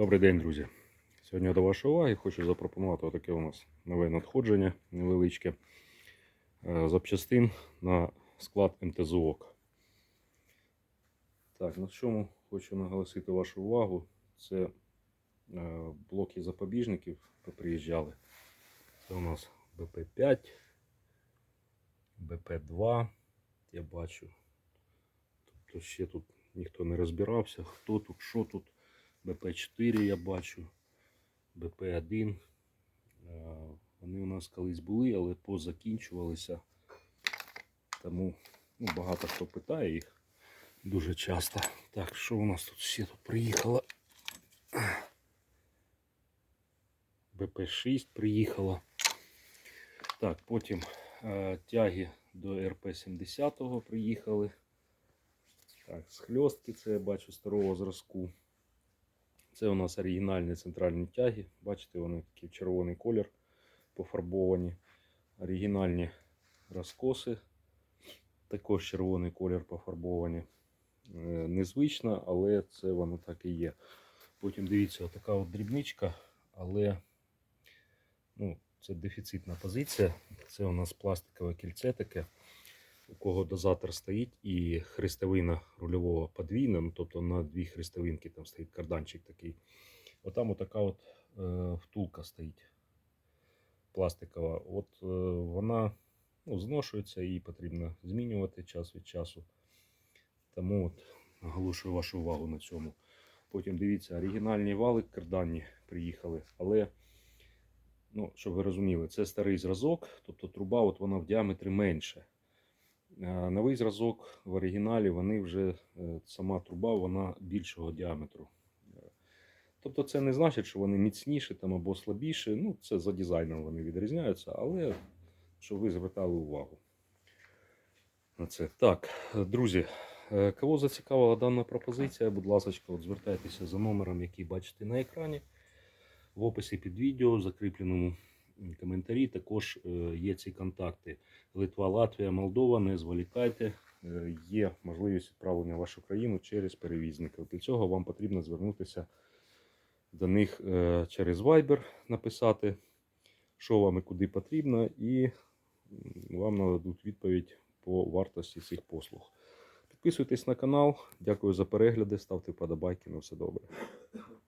Добрий день, друзі. Сьогодні до вашої уваги хочу запропонувати таке у нас нове надходження невеличке е, запчастин на склад МТЗОК. Так, на чому хочу наголосити вашу увагу. Це е, блоки запобіжників, які приїжджали. Це у нас БП5, БП2, я бачу. Тобто ще тут ніхто не розбирався, хто тут, що тут. БП4 я бачу, БП1. Е, Вони у нас колись були, але позакінчувалися. Тому ну, багато хто питає їх дуже часто. Так, що у нас тут ще тут приїхало? БП6 приїхала. Так, потім е, тяги до РП-70 приїхали. Так, схльостки, це я бачу старого зразку. Це у нас оригінальні центральні тяги. Бачите, вони такі в червоний колір пофарбовані. Оригінальні розкоси. Також червоний колір пофарбовані. Е, Незвично, але це воно так і є. Потім дивіться, така от дрібничка, але ну, це дефіцитна позиція. Це у нас пластикове кільце таке, у кого дозатор стоїть і хрестовина рульового подвійна, ну, тобто на дві хрестовинки там стоїть карданчик такий. Отам отака от е, втулка стоїть пластикова. От е, вона ну, зношується, її потрібно змінювати час від часу. Тому от наголошую вашу увагу на цьому. Потім дивіться, оригінальні вали карданні приїхали, але ну, щоб ви розуміли, це старий зразок, тобто труба от вона в діаметрі менше. А Новий зразок в оригіналі вони вже е, сама труба вона більшого діаметру. Е, Тобто це не значить, що вони міцніші там або слабіші. Ну, це за дизайном вони відрізняються, але щоб ви звертали увагу на це. Так, е, друзі, е, кого зацікавила дана пропозиція, будь ласка, от звертайтеся за номером, який бачите на екрані. В описі під відео, закріпленому коментарі, також е, є ці контакти. Литва, Латвія, Молдова, не зволікайте. Е, Є можливість відправлення в вашу країну через перевізників. Для цього вам потрібно звернутися до них е, через Viber, написати, що вам і куди потрібно, і вам нададуть відповідь по вартості цих послуг. Підписуйтесь на канал. Дякую за перегляди, ставте вподобайки. На все добре.